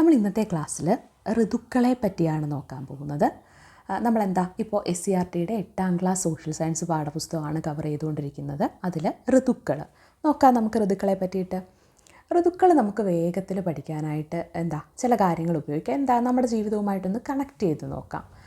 നമ്മൾ ഇന്നത്തെ ക്ലാസ്സിൽ ഋതുക്കളെ പറ്റിയാണ് നോക്കാൻ പോകുന്നത്. നമ്മളെന്താ? ഇപ്പോൾ എസ് സി ആർ ടിയുടെ എട്ടാം ക്ലാസ് സോഷ്യൽ സയൻസ് പാഠപുസ്തകമാണ് കവർ ചെയ്തുകൊണ്ടിരിക്കുന്നത്. അതിൽ ഋതുക്കൾ. നോക്കാം നമുക്ക് ഋതുക്കളെ പറ്റിയിട്ട്. ഋതുക്കൾ നമുക്ക് വേഗത്തിൽ പഠിക്കാനായിട്ട് എന്താ? ചില കാര്യങ്ങൾ ഉപയോഗിക്കാം. എന്താ? നമ്മുടെ ജീവിതവുമായിട്ടൊന്ന് കണക്ട് ചെയ്ത് നോക്കാം.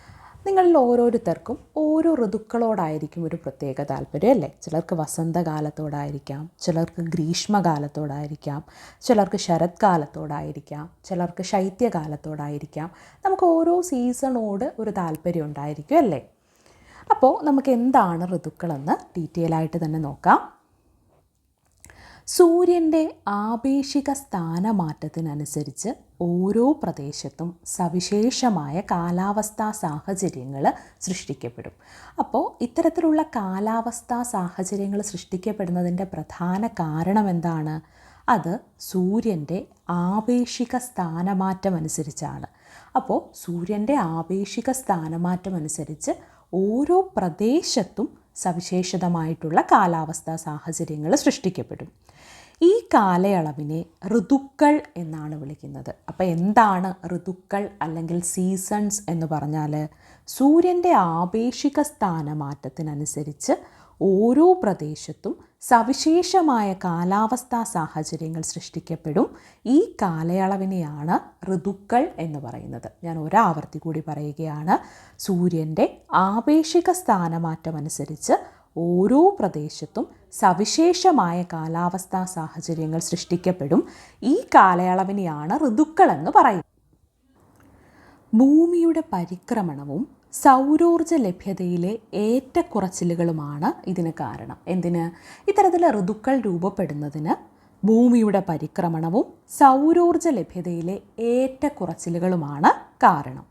നിങ്ങളിൽ ഓരോരുത്തർക്കും ഓരോ ഋതുക്കളോടായിരിക്കും ഒരു പ്രത്യേക താല്പര്യം അല്ലേ ചിലർക്ക് വസന്തകാലത്തോടായിരിക്കാം ചിലർക്ക് ഗ്രീഷ്മകാലത്തോടായിരിക്കാം ചിലർക്ക് ശരത്കാലത്തോടായിരിക്കാം ചിലർക്ക് ശൈത്യകാലത്തോടായിരിക്കാം. നമുക്ക് ഓരോ സീസണോട് ഒരു താല്പര്യം ഉണ്ടായിരിക്കും അല്ലേ? അപ്പോൾ നമുക്ക് എന്താണ് ഋതുക്കളെന്ന് ഡീറ്റെയിൽ ആയിട്ട് തന്നെ നോക്കാം. സൂര്യന്റെ ആപേക്ഷിക സ്ഥാനമാറ്റത്തിനനുസരിച്ച് ഓരോ പ്രദേശത്തും സവിശേഷമായ കാലാവസ്ഥാ സാഹചര്യങ്ങൾ സൃഷ്ടിക്കപ്പെടും. അപ്പോൾ ഇത്തരത്തിലുള്ള കാലാവസ്ഥാ സാഹചര്യങ്ങൾ സൃഷ്ടിക്കപ്പെടുന്നതിന്റെ പ്രധാന കാരണം എന്താണ്? അത് സൂര്യന്റെ ആപേക്ഷിക സ്ഥാനമാറ്റം അനുസരിച്ചാണ് അപ്പോൾ സൂര്യന്റെ ആപേക്ഷിക സ്ഥാനമാറ്റം അനുസരിച്ച് ഓരോ പ്രദേശത്തും സവിശേഷതമായിട്ടുള്ള കാലാവസ്ഥാ സാഹചര്യങ്ങൾ സൃഷ്ടിക്കപ്പെടും. ഈ കാലയളവിനെ ഋതുക്കൾ എന്നാണ് വിളിക്കുന്നത്. അപ്പോൾ എന്താണ് ഋതുക്കൾ അല്ലെങ്കിൽ സീസൺസ് എന്ന് പറഞ്ഞാൽ സൂര്യന്റെ ആപേക്ഷിക സ്ഥാനമാറ്റത്തിനനുസരിച്ച് ഓരോ പ്രദേശത്തും സവിശേഷമായ കാലാവസ്ഥാ സാഹചര്യങ്ങൾ സൃഷ്ടിക്കപ്പെടും. ഈ കാലയളവിനെയാണ് ഋതുക്കൾ എന്ന് പറയുന്നത്. ഞാൻ ഒരാവർത്തി കൂടി പറയുകയാണ്. സൂര്യന്റെ ആപേക്ഷിക സ്ഥാനമാറ്റം അനുസരിച്ച് ഓരോ പ്രദേശത്തും സവിശേഷമായ കാലാവസ്ഥാ സാഹചര്യങ്ങൾ സൃഷ്ടിക്കപ്പെടും. ഈ കാലയളവിനെയാണ് ഋതുക്കൾ എന്ന് പറയുന്നത്. ഭൂമിയുടെ പരിക്രമണവും സൗരോർജ ലഭ്യതയിലെ ഏറ്റക്കുറച്ചിലുകളുമാണ് ഇതിന് കാരണം. എന്തിന്? ഇത്തരത്തിലെ ഋതുക്കൾ രൂപപ്പെടുന്നതിന് ഭൂമിയുടെ പരിക്രമണവും സൗരോർജ ലഭ്യതയിലെ ഏറ്റക്കുറച്ചിലുകളുമാണ് കാരണം.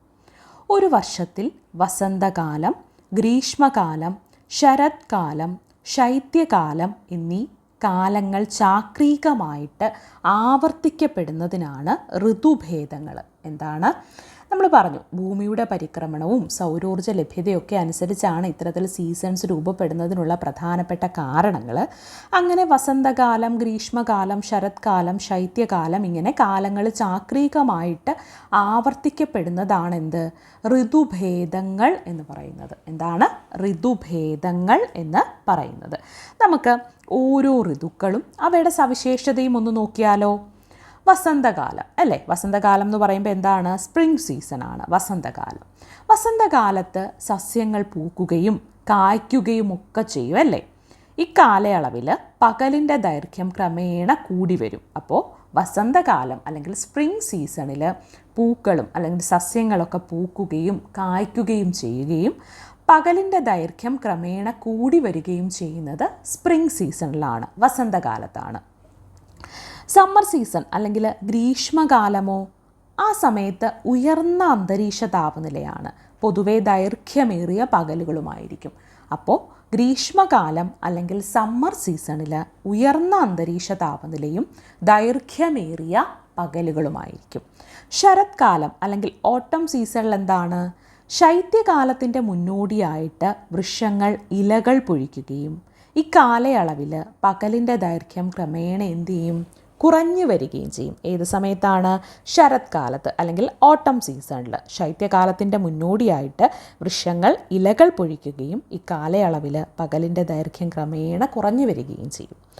ഒരു വർഷത്തിൽ വസന്തകാലം ഗ്രീഷ്മകാലം ശരത്കാലം ശൈത്യകാലം എന്നീ കാലങ്ങൾ ചാക്രീകമായിട്ട് ആവർത്തിക്കപ്പെടുന്നതിനാണ് ഋതുഭേദങ്ങൾ എന്താണ്? നമ്മൾ പറഞ്ഞു ഭൂമിയുടെ പരിക്രമണവും സൗരോർജ ലഭ്യതയൊക്കെ അനുസരിച്ചാണ് ഇത്തരത്തിൽ സീസൺസ് രൂപപ്പെടുന്നതിനുള്ള പ്രധാനപ്പെട്ട കാരണങ്ങൾ അങ്ങനെ വസന്തകാലം ഗ്രീഷ്മകാലം ശരത്കാലം ശൈത്യകാലം ഇങ്ങനെ കാലങ്ങൾ ചാക്രീകമായിട്ട് ആവർത്തിക്കപ്പെടുന്നതാണ് എന്ത് ഋതുഭേദങ്ങൾ എന്ന് പറയുന്നത്. എന്താണ്? ഋതുഭേദങ്ങൾ എന്ന് പറയുന്നത്. നമുക്ക് ഓരോ ഋതുക്കളും അവയുടെ സവിശേഷതയും ഒന്ന് നോക്കിയാലോ? വസന്തകാലം അല്ലേ? വസന്തകാലം എന്ന് പറയുമ്പോൾ എന്താണ്? സ്പ്രിംഗ് സീസണാണ് വസന്തകാലം. വസന്തകാലത്ത് സസ്യങ്ങൾ പൂക്കുകയും കായ്ക്കുകയും ഒക്കെ ചെയ്യും അല്ലേ? ഇക്കാലയളവിൽ പകലിന്റെ ദൈർഘ്യം ക്രമേണ കൂടി വരും. അപ്പോൾ വസന്തകാലം അല്ലെങ്കിൽ സ്പ്രിംഗ് സീസണിൽ പൂക്കളും അല്ലെങ്കിൽ സസ്യങ്ങളൊക്കെ പൂക്കുകയും കായ്ക്കുകയും ചെയ്യുകയും പകലിന്റെ ദൈർഘ്യം ക്രമേണ കൂടി വരികയും ചെയ്യുന്നത് സ്പ്രിംഗ് സീസണിലാണ് വസന്തകാലത്താണ്. സമ്മർ സീസൺ അല്ലെങ്കിൽ ഗ്രീഷ്മകാലമോ ആ സമയത്ത് ഉയർന്ന അന്തരീക്ഷ താപനിലയാണ് പൊതുവേ ദൈർഘ്യമേറിയ പകലുകളുമായിരിക്കും. അപ്പോൾ ഗ്രീഷ്മകാലം അല്ലെങ്കിൽ സമ്മർ സീസണിൽ ഉയർന്ന അന്തരീക്ഷ താപനിലയും ദൈർഘ്യമേറിയ പകലുകളുമായിരിക്കും. ശരത്കാലം അല്ലെങ്കിൽ ഓട്ടം സീസണിൽ എന്താണ്? ശൈത്യകാലത്തിന്റെ മുന്നോടിയായിട്ട് വൃക്ഷങ്ങൾ ഇലകൾ പൊഴിക്കുകയും ഇക്കാലയളവിൽ പകലിന്റെ ദൈർഘ്യം ക്രമേണ എന്ത് ചെയ്യും? കുറഞ്ഞു വരികയും ചെയ്യും. ഏത് സമയത്താണ്? ശരത്കാലത്ത് അല്ലെങ്കിൽ ഓട്ടം സീസണിൽ ശൈത്യകാലത്തിന്റെ മുന്നോടിയായിട്ട് വൃക്ഷങ്ങൾ ഇലകൾ പൊഴിക്കുകയും ഈ കാലയളവിൽ പകലിന്റെ ദൈർഘ്യം ക്രമേണ കുറഞ്ഞു വരികയും ചെയ്യും.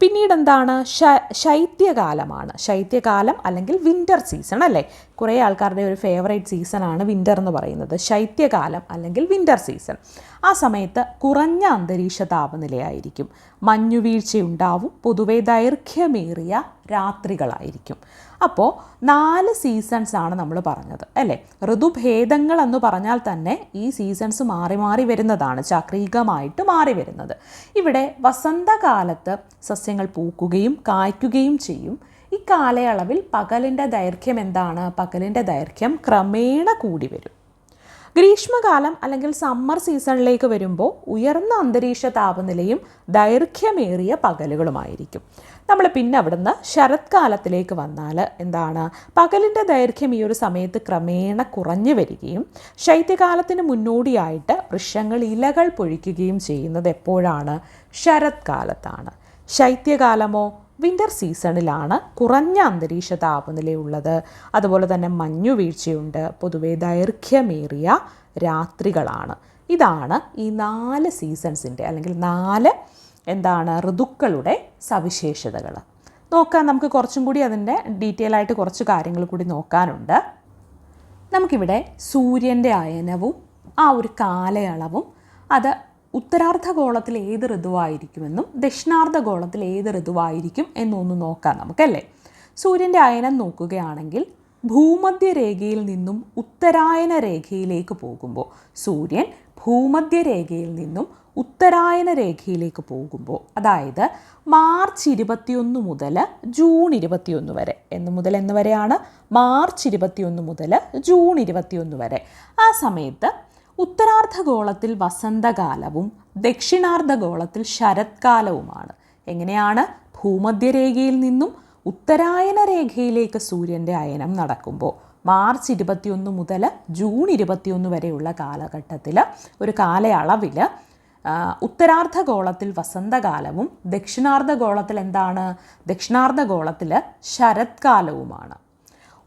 പിന്നീട് എന്താണ് ശൈത്യകാലമാണ്. ശൈത്യകാലം അല്ലെങ്കിൽ വിന്റർ സീസൺ അല്ലേ? കുറേ ആൾക്കാരുടെ ഒരു ഫേവറേറ്റ് സീസണാണ് വിന്റർ എന്ന് പറയുന്നത്. ശൈത്യകാലം അല്ലെങ്കിൽ വിന്റർ സീസൺ ആ സമയത്ത് കുറഞ്ഞ അന്തരീക്ഷ താപനിലയായിരിക്കും. മഞ്ഞുവീഴ്ചയുണ്ടാവും. പൊതുവെ ദൈർഘ്യമേറിയ രാത്രികളായിരിക്കും. അപ്പോൾ നാല് സീസൺസ് ആണ് നമ്മൾ പറഞ്ഞത് അല്ലേ? ഋതുഭേദങ്ങൾ എന്ന് പറഞ്ഞാൽ തന്നെ ഈ സീസൺസ് മാറി മാറി വരുന്നതാണ് ചാക്രീകമായിട്ട് മാറി വരുന്നത്. ഇവിടെ വസന്തകാലത്ത് സസ്യങ്ങൾ പൂക്കുകയും കായ്ക്കുകയും ചെയ്യും. ഈ കാലയളവിൽ പകലിന്റെ ദൈർഘ്യം എന്താണ്? പകലിന്റെ ദൈർഘ്യം ക്രമേണ കൂടി വരും. ഗ്രീഷ്മകാലം അല്ലെങ്കിൽ സമ്മർ സീസണിലേക്ക് വരുമ്പോൾ ഉയർന്ന അന്തരീക്ഷ താപനിലയും ദൈർഘ്യമേറിയ പകലുകളുമായിരിക്കും. നമ്മൾ പിന്നെ അവിടുന്ന് ശരത്കാലത്തിലേക്ക് വന്നാൽ എന്താണ്? പകലിന്റെ ദൈർഘ്യം ഈ ഒരു സമയത്ത് ക്രമേണ കുറഞ്ഞു വരികയും ശൈത്യകാലത്തിന് മുന്നോടിയായിട്ട് വൃക്ഷങ്ങൾ ഇലകൾ പൊഴിക്കുകയും ചെയ്യുന്നത് എപ്പോഴാണ്? ശരത്കാലത്താണ്. ശൈത്യകാലമോ വിന്റർ സീസണിലാണ് കുറഞ്ഞ അന്തരീക്ഷ താപനിലയുള്ളത്. അതുപോലെ തന്നെ മഞ്ഞു വീഴ്ചയുണ്ട്. പൊതുവെ ദൈർഘ്യമേറിയ രാത്രികളാണ്. ഇതാണ് ഈ നാല് സീസൺസിന്റെ അല്ലെങ്കിൽ നാല് എന്താണ് ഋതുക്കളുടെ സവിശേഷതകൾ നോക്കാം നമുക്ക് കുറച്ചും കൂടി അതിന്റെ ഡീറ്റെയിൽ ആയിട്ട് കുറച്ച് കാര്യങ്ങൾ കൂടി നോക്കാനുണ്ട്. നമുക്കിവിടെ സൂര്യന്റെ അയനവും ആ ഒരു കാലയളവും അത് ഉത്തരാർദ്ധഗോളത്തിൽ ഏത് ഋതുവായിരിക്കുമെന്നും ദക്ഷിണാർദ്ധഗോളത്തിൽ ഏത് ഋതുവായിരിക്കും എന്നൊന്ന് നോക്കാം നമുക്കല്ലേ? സൂര്യന്റെ അയനം നോക്കുകയാണെങ്കിൽ ഭൂമധ്യരേഖയിൽ നിന്നും ഉത്തരായന രേഖയിലേക്ക് പോകുമ്പോൾ സൂര്യൻ ഭൂമധ്യരേഖയിൽ നിന്നും ഉത്തരായന രേഖയിലേക്ക് പോകുമ്പോൾ അതായത് മാർച്ച് ഇരുപത്തിയൊന്ന് മുതൽ ജൂൺ ഇരുപത്തിയൊന്ന് വരെ. എന്ന് മുതൽ എന്ന് വരെയാണ്? മാർച്ച് ഇരുപത്തിയൊന്ന് മുതൽ ജൂൺ ഇരുപത്തിയൊന്ന് വരെ. ആ സമയത്ത് ഉത്തരാർദ്ധഗോളത്തിൽ വസന്തകാലവും ദക്ഷിണാർദ്ധഗോളത്തിൽ ശരത്കാലവുമാണ്. എങ്ങനെയാണ്? ഭൂമധ്യരേഖയിൽ നിന്നും ഉത്തരായന രേഖയിലേക്ക് സൂര്യന്റെ അയനം നടക്കുമ്പോൾ മാർച്ച് ഇരുപത്തിയൊന്ന് മുതൽ ജൂൺ ഇരുപത്തിയൊന്ന് വരെയുള്ള കാലഘട്ടത്തിൽ ഒരു കാലയളവിൽ ഉത്തരാർദ്ധഗോളത്തിൽ വസന്തകാലവും ദക്ഷിണാർദ്ധഗോളത്തിൽ എന്താണ്? ദക്ഷിണാർദ്ധഗോളത്തിൽ ശരത്കാലവുമാണ്.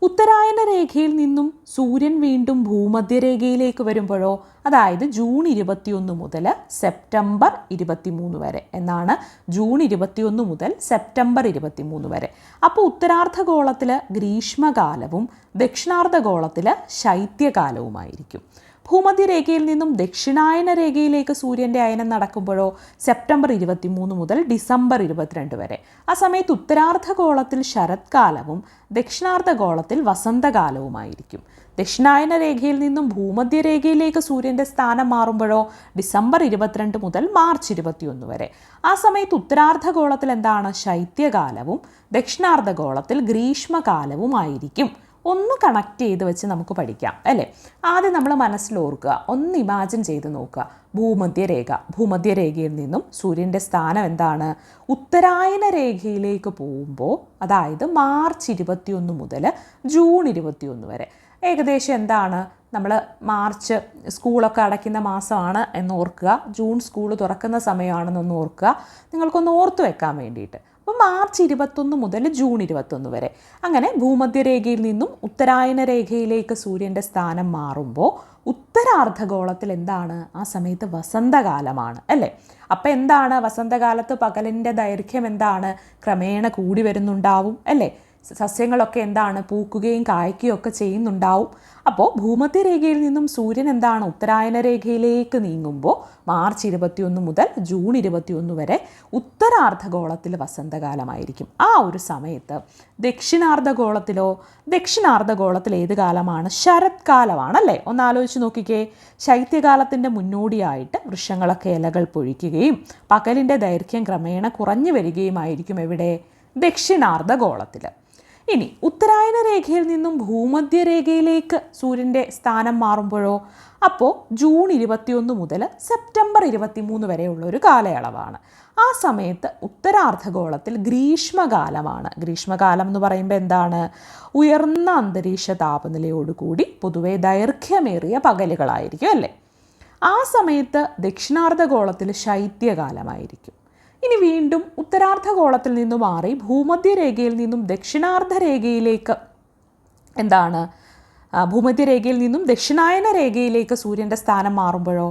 ഉത്തരായന രേഖയിൽ നിന്നും സൂര്യൻ വീണ്ടും ഭൂമധ്യരേഖയിലേക്ക് വരുമ്പോഴോ അതായത് ജൂൺ ഇരുപത്തിയൊന്ന് മുതൽ സെപ്റ്റംബർ ഇരുപത്തിമൂന്ന് വരെ എന്നാണ് ജൂൺ ഇരുപത്തിയൊന്ന് മുതൽ സെപ്റ്റംബർ ഇരുപത്തിമൂന്ന് വരെ. അപ്പോൾ ഉത്തരാർദ്ധഗോളത്തിൽ ഗ്രീഷ്മകാലവും ദക്ഷിണാർദ്ധഗോളത്തിൽ ശൈത്യകാലവുമായിരിക്കും. ഭൂമധ്യരേഖയിൽ നിന്നും ദക്ഷിണായന രേഖയിലേക്ക് സൂര്യന്റെ അയനം നടക്കുമ്പോഴോ സെപ്റ്റംബർ ഇരുപത്തിമൂന്ന് മുതൽ ഡിസംബർ ഇരുപത്തിരണ്ട് വരെ. ആ സമയത്ത് ഉത്തരാർദ്ധഗോളത്തിൽ ശരത്കാലവും ദക്ഷിണാർദ്ധഗോളത്തിൽ വസന്തകാലവുമായിരിക്കും. ദക്ഷിണായന രേഖയിൽ നിന്നും ഭൂമധ്യരേഖയിലേക്ക് സൂര്യന്റെ സ്ഥാനം മാറുമ്പോഴോ ഡിസംബർ ഇരുപത്തിരണ്ട് മുതൽ മാർച്ച് ഇരുപത്തിയൊന്ന് വരെ. ആ സമയത്ത് ഉത്തരാർദ്ധഗോളത്തിൽ എന്താണ്? ശൈത്യകാലവും ദക്ഷിണാർദ്ധഗോളത്തിൽ ഗ്രീഷ്മകാലവുമായിരിക്കും. ഒന്ന് കണക്ട് ചെയ്ത് വെച്ച് നമുക്ക് പഠിക്കാം അല്ലേ? ആദ്യം നമ്മൾ മനസ്സിൽ ഓർക്കുക ഒന്ന് ഇമാജിൻ ചെയ്ത് നോക്കുക. ഭൂമധ്യരേഖ ഭൂമധ്യരേഖയിൽ നിന്നും സൂര്യന്റെ സ്ഥാനം എന്താണ്? ഉത്തരായന രേഖയിലേക്ക് പോകുമ്പോൾ അതായത് മാർച്ച് ഇരുപത്തിയൊന്ന് മുതൽ ജൂൺ ഇരുപത്തിയൊന്ന് വരെ. ഏകദേശം എന്താണ്? നമ്മൾ മാർച്ച് സ്കൂളൊക്കെ അടയ്ക്കുന്ന മാസമാണ് എന്ന് ഓർക്കുക ജൂൺ സ്കൂൾ തുറക്കുന്ന സമയമാണെന്നൊന്ന് ഓർക്കുക. നിങ്ങൾക്കൊന്ന് ഓർത്തു വെക്കാൻ വേണ്ടിയിട്ട്. അപ്പോൾ മാർച്ച് ഇരുപത്തൊന്ന് മുതൽ ജൂൺ ഇരുപത്തൊന്ന് വരെ. അങ്ങനെ ഭൂമധ്യരേഖയിൽ നിന്നും ഉത്തരായന രേഖയിലേക്ക് സൂര്യന്റെ സ്ഥാനം മാറുമ്പോൾ ഉത്തരാർദ്ധഗോളത്തിൽ എന്താണ്? ആ സമയത്ത് വസന്തകാലമാണ് അല്ലേ? അപ്പോൾ എന്താണ്? വസന്തകാലത്ത് പകലിന്റെ ദൈർഘ്യം എന്താണ്? ക്രമേണ കൂടി വരുന്നുണ്ടാവും അല്ലേ? സസ്യങ്ങളൊക്കെ എന്താണ് പൂക്കുകയും കായ്ക്കുകയും ഒക്കെ ചെയ്യുന്നുണ്ടാവും. അപ്പോൾ ഭൂമധ്യരേഖയിൽ നിന്നും സൂര്യൻ എന്താണ് ഉത്തരായന രേഖയിലേക്ക് നീങ്ങുമ്പോൾ മാർച്ച് ഇരുപത്തിയൊന്ന് മുതൽ ജൂൺ ഇരുപത്തിയൊന്ന് വരെ ഉത്തരാർദ്ധഗോളത്തിൽ വസന്തകാലമായിരിക്കും. ആ ഒരു സമയത്ത് ദക്ഷിണാർദ്ധഗോളത്തിലോ ദക്ഷിണാർദ്ധഗോളത്തിൽ ഏത് കാലമാണ്? ശരത്കാലമാണല്ലേ? ഒന്ന് ആലോചിച്ച് നോക്കിക്കേ. ശൈത്യകാലത്തിന്റെ മുന്നോടിയായിട്ട് വൃക്ഷങ്ങളൊക്കെ ഇലകൾ പൊഴിക്കുകയും പകലിന്റെ ദൈർഘ്യം ക്രമേണ കുറഞ്ഞു വരികയുമായിരിക്കും എവിടെ? ദക്ഷിണാർദ്ധഗോളത്തിൽ ഇനി ഉത്തരായന രേഖയിൽ നിന്നും ഭൂമധ്യരേഖയിലേക്ക് സൂര്യന്റെ സ്ഥാനം മാറുമ്പോഴോ? അപ്പോൾ ജൂൺ ഇരുപത്തിയൊന്ന് മുതൽ സെപ്റ്റംബർ ഇരുപത്തിമൂന്ന് വരെയുള്ള ഒരു കാലയളവാണ്. ആ സമയത്ത് ഉത്തരാർദ്ധഗോളത്തിൽ ഗ്രീഷ്മകാലമാണ്. ഗ്രീഷ്മകാലം എന്ന് പറയുമ്പോൾ എന്താണ്? ഉയർന്ന അന്തരീക്ഷ താപനിലയോടുകൂടി പൊതുവെ ദൈർഘ്യമേറിയ പകലുകളായിരിക്കും അല്ലേ? ആ സമയത്ത് ദക്ഷിണാർദ്ധഗോളത്തിൽ ശൈത്യകാലമായിരിക്കും. ഇനി വീണ്ടും ഉത്തരാർദ്ധഗോളത്തിൽ നിന്ന് മാറി ഭൂമധ്യരേഖയിൽ നിന്നും ദക്ഷിണാർദ്ധരേഖയിലേക്ക് എന്താണ്? ഭൂമധ്യരേഖയിൽ നിന്നും ദക്ഷിണായന രേഖയിലേക്ക് സൂര്യന്റെ സ്ഥാനം മാറുമ്പോഴോ?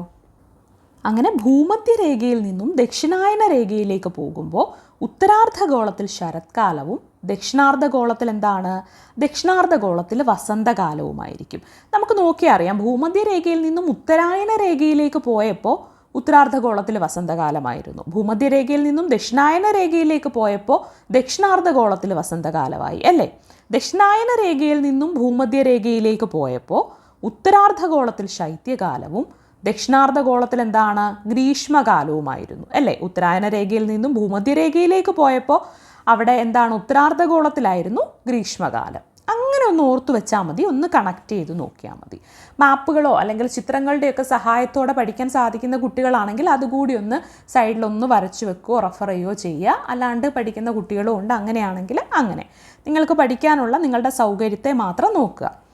അങ്ങനെ ഭൂമധ്യരേഖയിൽ നിന്നും ദക്ഷിണായന രേഖയിലേക്ക് പോകുമ്പോൾ ഉത്തരാർദ്ധഗോളത്തിൽ ശരത്കാലവും ദക്ഷിണാർദ്ധഗോളത്തിൽ എന്താണ്? ദക്ഷിണാർദ്ധഗോളത്തിൽ വസന്തകാലവുമായിരിക്കും. നമുക്ക് നോക്കിയറിയാം ഭൂമധ്യരേഖയിൽ നിന്നും ഉത്തരായന രേഖയിലേക്ക് പോയപ്പോൾ ഉത്തരാർദ്ധഗോളത്തിൽ വസന്തകാലമായിരുന്നു. ഭൂമധ്യരേഖയിൽ നിന്നും ദക്ഷിണായന രേഖയിലേക്ക് പോയപ്പോൾ ദക്ഷിണാർദ്ധഗോളത്തിൽ വസന്തകാലമായി അല്ലേ? ദക്ഷിണായന രേഖയിൽ നിന്നും ഭൂമധ്യരേഖയിലേക്ക് പോയപ്പോൾ ഉത്തരാർദ്ധഗോളത്തിൽ ശൈത്യകാലവും ദക്ഷിണാർദ്ധഗോളത്തിൽ എന്താണ്? ഗ്രീഷ്മകാലവുമായിരുന്നു അല്ലേ? ഉത്തരായന രേഖയിൽ നിന്നും ഭൂമധ്യരേഖയിലേക്ക് പോയപ്പോൾ അവിടെ എന്താണ്? ഉത്തരാർദ്ധഗോളത്തിലായിരുന്നു ഗ്രീഷ്മകാലം. അങ്ങനെ ഒന്ന് ഓർത്തു വെച്ചാൽ മതി. ഒന്ന് കണക്ട് ചെയ്ത് നോക്കിയാൽ മതി. മാപ്പുകളോ അല്ലെങ്കിൽ ചിത്രങ്ങളുടെയൊക്കെ സഹായത്തോടെ പഠിക്കാൻ സാധിക്കുന്ന കുട്ടികളാണെങ്കിൽ അതുകൂടി ഒന്ന് സൈഡിലൊന്ന് വരച്ചു വെക്കുകയോ റെഫർ ചെയ്യുകയോ ചെയ്യുക. അല്ലാണ്ട് പഠിക്കുന്ന കുട്ടികളും ഉണ്ട്. അങ്ങനെയാണെങ്കിൽ അങ്ങനെ. നിങ്ങൾക്ക് പഠിക്കാനുള്ള നിങ്ങളുടെ സൗകര്യത്തെ മാത്രം നോക്കുക.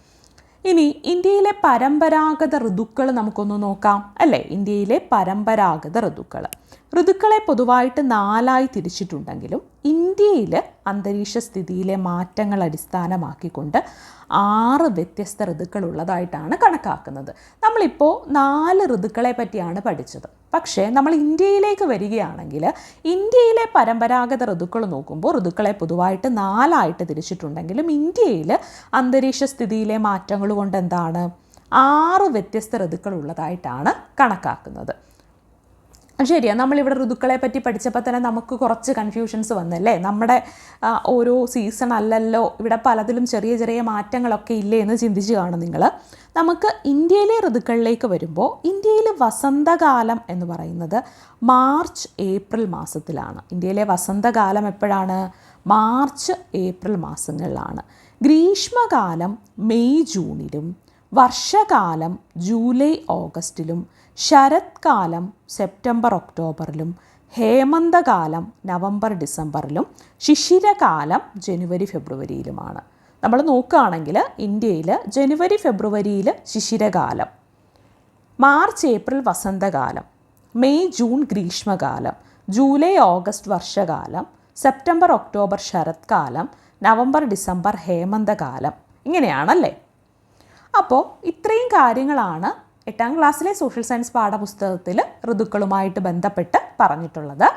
ഇനി ഇന്ത്യയിലെ പരമ്പരാഗത ഋതുക്കൾ നമുക്കൊന്ന് നോക്കാം അല്ലേ? ഇന്ത്യയിലെ പരമ്പരാഗത ഋതുക്കൾ ഋതുക്കളെ പൊതുവായിട്ട് നാലായി തിരിച്ചിട്ടുണ്ടെങ്കിലും ഇന്ത്യയിൽ അന്തരീക്ഷ സ്ഥിതിയിലെ മാറ്റങ്ങൾ അടിസ്ഥാനമാക്കിക്കൊണ്ട് ആറ് വ്യത്യസ്ത ഋതുക്കൾ ഉള്ളതായിട്ടാണ് കണക്കാക്കുന്നത്. നമ്മളിപ്പോൾ നാല് ഋതുക്കളെ പറ്റിയാണ് പഠിച്ചത്. പക്ഷേ നമ്മൾ ഇന്ത്യയിലേക്ക് വരികയാണെങ്കിൽ ഇന്ത്യയിലെ പരമ്പരാഗത ഋതുക്കൾ നോക്കുമ്പോൾ ഋതുക്കളെ പൊതുവായിട്ട് നാലായിട്ട് തിരിച്ചിട്ടുണ്ടെങ്കിലും ഇന്ത്യയിൽ അന്തരീക്ഷ സ്ഥിതിയിലെ മാറ്റങ്ങൾ കൊണ്ട് എന്താണ്? ആറ് വ്യത്യസ്ത ഋതുക്കൾ ഉള്ളതായിട്ടാണ് കണക്കാക്കുന്നത്. ശരിയാ. നമ്മളിവിടെ ഋതുക്കളെ പറ്റി പഠിച്ചപ്പോൾ തന്നെ നമുക്ക് കുറച്ച് കൺഫ്യൂഷൻസ് വന്നല്ലേ? നമ്മുടെ ഓരോ സീസൺ അല്ലല്ലോ ഇവിടെ പലതിലും ചെറിയ ചെറിയ മാറ്റങ്ങളൊക്കെ ഇല്ലേ എന്ന് ചിന്തിച്ച് കാണും നിങ്ങൾ നമുക്ക് ഇന്ത്യയിലെ ഋതുക്കളിലേക്ക് വരുമ്പോൾ ഇന്ത്യയിൽ വസന്തകാലം എന്ന് പറയുന്നത് മാർച്ച് ഏപ്രിൽ മാസത്തിലാണ്. ഇന്ത്യയിലെ വസന്തകാലം എപ്പോഴാണ്? മാർച്ച് ഏപ്രിൽ മാസങ്ങളിലാണ്. ഗ്രീഷ്മകാലം മെയ് ജൂണിലും വർഷകാലം ജൂലൈ ഓഗസ്റ്റിലും ശരത്കാലം സെപ്റ്റംബർ ഒക്ടോബറിലും ഹേമന്തകാലം നവംബർ ഡിസംബറിലും ശിശിരകാലം ജനുവരി ഫെബ്രുവരിയിലുമാണ്. നമ്മൾ നോക്കുകയാണെങ്കിൽ ഇന്ത്യയിൽ ജനുവരി ഫെബ്രുവരിയിൽ ശിശിരകാലം മാർച്ച് ഏപ്രിൽ വസന്തകാലം മെയ് ജൂൺ ഗ്രീഷ്മകാലം ജൂലൈ ഓഗസ്റ്റ് വർഷകാലം സെപ്റ്റംബർ ഒക്ടോബർ ശരത്കാലം നവംബർ ഡിസംബർ ഹേമന്തകാലം. ഇങ്ങനെയാണല്ലേ? അപ്പോൾ ഇത്രയും കാര്യങ്ങളാണ് എട്ടാം ക്ലാസ്സിലെ സോഷ്യൽ സയൻസ് പാഠപുസ്തകത്തിൽ ഋതുക്കളുമായിട്ട് ബന്ധപ്പെട്ട് പറഞ്ഞിട്ടുള്ളത്.